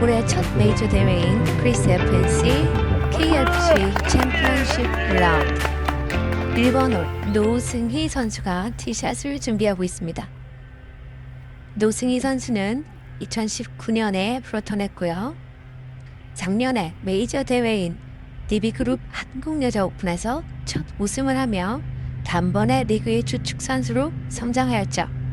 올해 첫 메이저 대회인 크리스 FNC KFC 챔피언십 라운드 1번 홀 노승희 선수가 티샷을 준비하고 있습니다. 노승희 선수는 2019년에 프로턴했고요. 작년에 메이저 대회인 DB그룹 한국여자 오픈에서 첫 우승을 하며 단번에 리그의 주축 선수로 성장하였죠.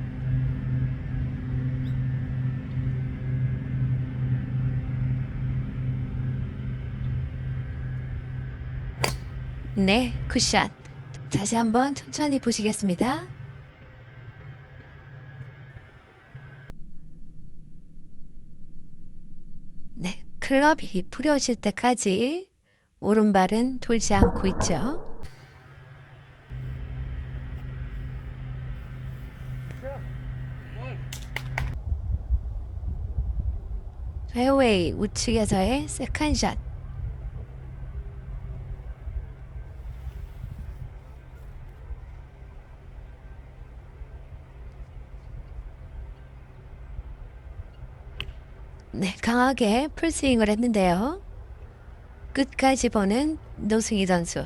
네, 굿샷. 다시 한번 천천히 보시겠습니다. 네, 클럽이 풀어질 때까지 오른발은 돌지 않고 있죠. 페어웨이 우측에서의 세컨샷. 네, 강하게 풀스윙을 했는데요. 끝까지 보는 노승희 선수.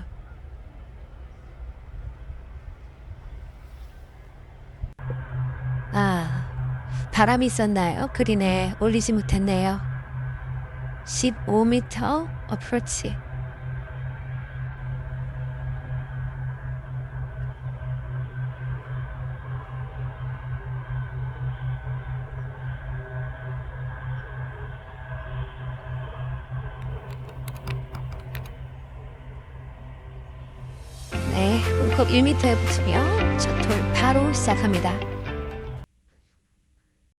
아, 바람이 있었나요? 그린에 올리지 못했네요. 15m 어프로치. 컵 1m에 붙으며 첫홀 바로 시작합니다.